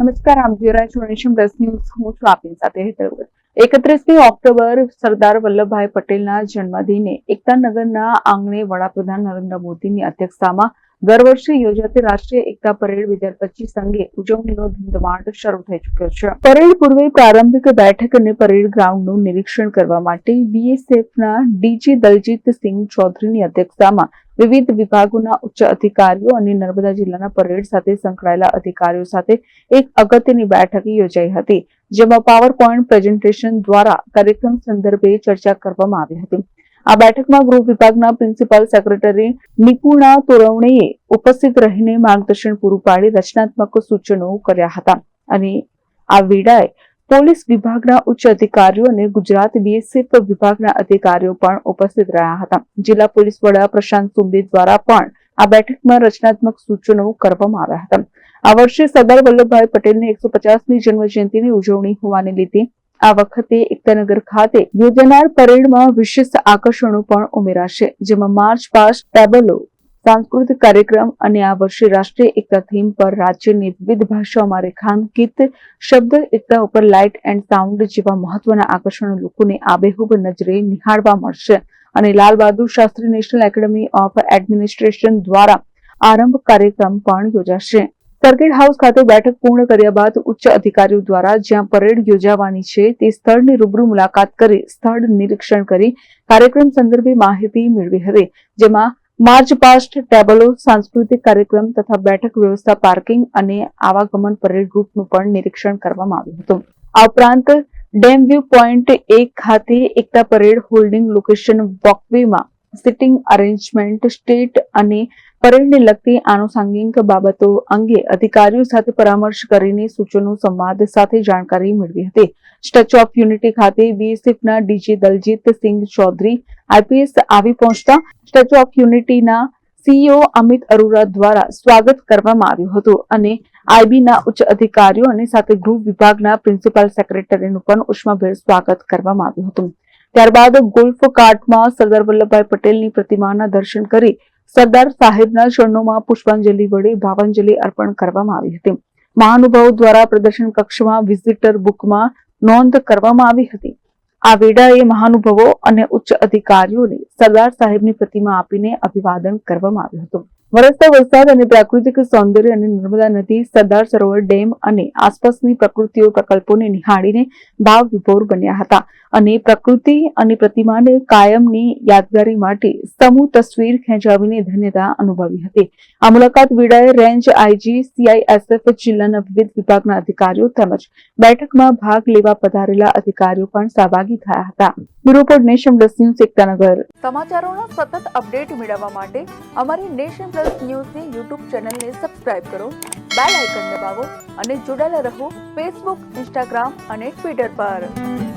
નમસ્કાર આમ જોઈ રહ્યા છો નેશન પ્લસ ન્યૂઝ. હું છું આપની સાથે હેતલ એકત્રીસમી ઓક્ટોબર સરદાર વલ્લભભાઈ પટેલના જન્મદિને એકતાનગરના આંગણે વડાપ્રધાન નરેન્દ્ર મોદીની અધ્યક્ષતામાં દર યોજાતી રાષ્ટ્રીય એકતા પરેડ બે હજાર ઉજવણીનો ધમધમાટ શરૂ થઈ ચુક્યો છે. પરેડ પૂર્વે પ્રારંભિક બેઠક અને પરેડ ગ્રાઉન્ડનું નિરીક્ષણ કરવા માટે બીએસએફના ડીજી દલજીત ચૌધરીની અધ્યક્ષતામાં વિવિધ વિભાગોના ઉચ્ચ અધિકારીઓ અને નર્મદા જિલ્લાના પરેડ સાથે સંકળાયેલા અધિકારીઓ સાથે એક અગત્યની બેઠક યોજાઈ હતી, જેમાં પાવર પોઈન્ટ પ્રેઝન્ટેશન દ્વારા કાર્યક્રમ સંદર્ભે ચર્ચા કરવામાં આવી હતી. આ બેઠકમાં ગૃહ વિભાગના પ્રિન્સિપાલ સેક્રેટરી નિપુણા તોરવણેએ ઉપસ્થિત રહીને માર્ગદર્શન પૂરું પાડી રચનાત્મક સૂચનો કર્યા હતા. અને આ વેળાએ પોલીસ વિભાગના ઉચ્ચ અધિકારીઓ અને ગુજરાત બીએસએફ વિભાગના અધિકારીઓ પણ ઉપસ્થિત રહ્યા હતા. જિલ્લા પોલીસ વડા પ્રશાંત સુંબે દ્વારા પણ આ બેઠકમાં રચનાત્મક સૂચનો કરવામાં આવ્યા હતા. આ વર્ષે સરદાર વલ્લભભાઈ પટેલની એકસો પચાસમી જન્મ જયંતિની ઉજવણી હોવાને લીધે આ વખતે એકતાનગર ખાતે યોજાનાર પરેડમાં વિશેષ આકર્ષણો પણ ઉમેરાશે, જેમાં માર્ચ પાસ્ટ ટેબલો સાંસ્કૃતિક કાર્યક્રમ અને આ વર્ષે રાષ્ટ્રીય એકતા થીમ પર રાજ્યની વિવિધ ભાષાઓમાં રેખાંકિત શબ્દ એકતા ઉપર લાઇટ એન્ડ સાઉન્ડ જેવા મહત્વના આકર્ષણો લોકોને આબેહૂબ નજરે નિહાળવા મળશે. અને Lal Bahadur Shastri national academy of administration દ્વારા આરંભ કાર્યક્રમ પણ યોજાશે. સર્કિટ હાઉસ ખાતે બેઠક પૂર્ણ કર્યા બાદ ઉચ્ચ અધિકારીઓ દ્વારા જ્યાં પરેડ યોજાવાની છે તે સ્થળની રૂબરૂ મુલાકાત કરી સ્થળ નિરીક્ષણ કરી કાર્યક્રમ સંદર્ભે માહિતી મેળવી હતી, જેમાં માર્ચ પાસ્ટ ટેબલો, સાંસ્કૃતિક કાર્યક્રમ તથા બેઠક વ્યવસ્થા પાર્કિંગ અને આવાગમન પરેડ રૂટનું પણ નિરીક્ષણ કરવામાં આવ્યું હતું. આ ઉપરાંત ડેમ વ્યૂ પોઈન્ટ એક ખાતે એકતા પરેડ હોલ્ડિંગ લોકેશન વોકવેમાં સિટિંગ અરેન્જમેન્ટ સ્ટેટ અને પરેડને લગતી આનુષાંગિક બાબતો અંગે અધિકારીઓ સાથે પરામર્શ કરીને સૂચનો, સંવાદ સાથે જાણકારી મેળવી હતી. સ્ટેચ્યુ ઓફ યુનિટી ખાતે બીએસએફના ડીજી દલજીત સિંહ ચૌધરી આઈપીએસ આવી પહોંચતા સ્ટેચ્યુ ઓફ યુનિટીના સીઈઓ અમિત અરોરા દ્વારા સ્વાગત કરવામાં આવ્યું હતું અને આઈબીના ઉચ્ચ અધિકારીઓ અને સાથે ગૃહ વિભાગના પ્રિન્સિપાલ સેક્રેટરીનું પણ ઉષ્માભેર સ્વાગત કરવામાં આવ્યું હતું. ત્યારબાદ ગોલ્ફ કાર્ટમાં સરદાર વલ્લભભાઈ પટેલની પ્રતિમાના દર્શન કરી સરદાર સાહેબના ચરણોમાં પુષ્પાંજલિ વડે ભાવાંજલિ અર્પણ કરવામાં આવી હતી. મહાનુભાવો દ્વારા પ્રદર્શન કક્ષમાં વિઝિટર બુકમાં નોંધ કરવામાં આવી હતી. આ વેળાએ મહાનુભાવો અને ઉચ્ચ અધિકારીઓને સરદાર સાહેબની પ્રતિમા આપીને અભિવાદન કરવામાં આવ્યું હતું. વરસતા વરસાદ અને પ્રાકૃતિક સૌંદર્ય અને નર્મદા નદી, સરદાર સરોવર ડેમ અને આસપાસની પ્રકૃતિઓ પ્રકલ્પોને નિહાળીને ભાવ વિભોર બન્યા હતા. અને પ્રકૃતિ અને પ્રતિમાને કાયમની યાદગારી માટે સમૂહ તસવીર ખેંચાવીને ધન્યતા અનુભવી હતી. આ મુલાકાત વેળાએ રેન્જ આઈજી સીઆઈએસએફ જિલ્લાના વિવિધ વિભાગના અધિકારીઓ તેમજ બેઠકમાં ભાગ લેવા પધારેલા અધિકારીઓ પણ સહભાગી થયા હતા. બ્યુરો નેશમ નેશન પ્લસ ન્યૂઝ એકતાનગર સમાચારોના સતત અપડેટ મેળવવા માટે અમારી નેશન પ્લસ ન્યૂઝની યુટ્યુબ ચેનલને સબસ્ક્રાઇબ કરો બેલ આઇકન દબાવો અને જોડાયેલા રહો ફેસબુક ઇન્સ્ટાગ્રામ અને ટ્વિટર પર.